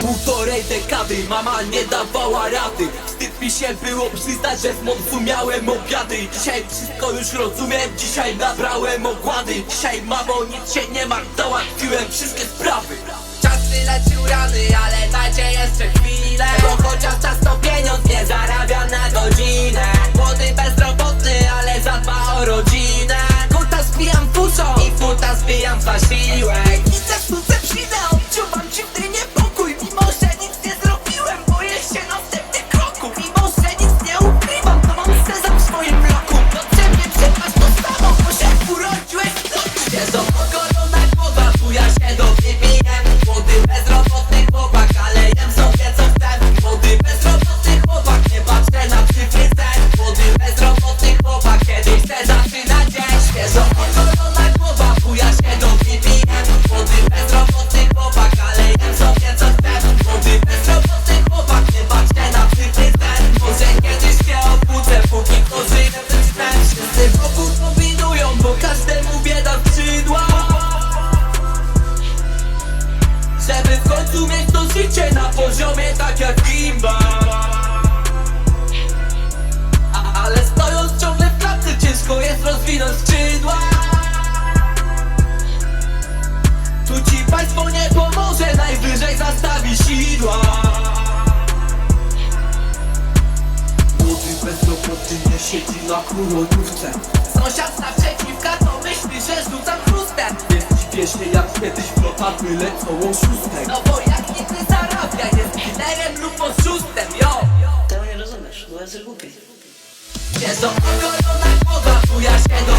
Półtorej dekady mama nie dawała rady. Wstyd mi się było przyznać, że mącu miałem obiady. Dzisiaj wszystko już rozumiem, dzisiaj nabrałem ogłady. Dzisiaj mamo nic się nie martw, załatwiłem wszystkie sprawy. Czas wylecił rany, ale dajcie jeszcze chwilę Bo chociaż czas życie na poziomie tak jak Kimba. A, Ale stojąc ciągle w klatce ciężko jest rozwinąć skrzydła. Tu ci państwo nie pomoże, najwyżej zastawi sidła. Młody bezrobotny nie siedzi na kurorówce Sąsiad naprzeciwka to myśli, że rzucam chrustem Jest śpiesznie jak kiedyś Padły lecą oszustek No bo jak nikt nie zarabia Jest killerem lub oszustem, yo! Tego nie rozumiesz, bo jest głupi. Gdzie to okolona głowa, buja się do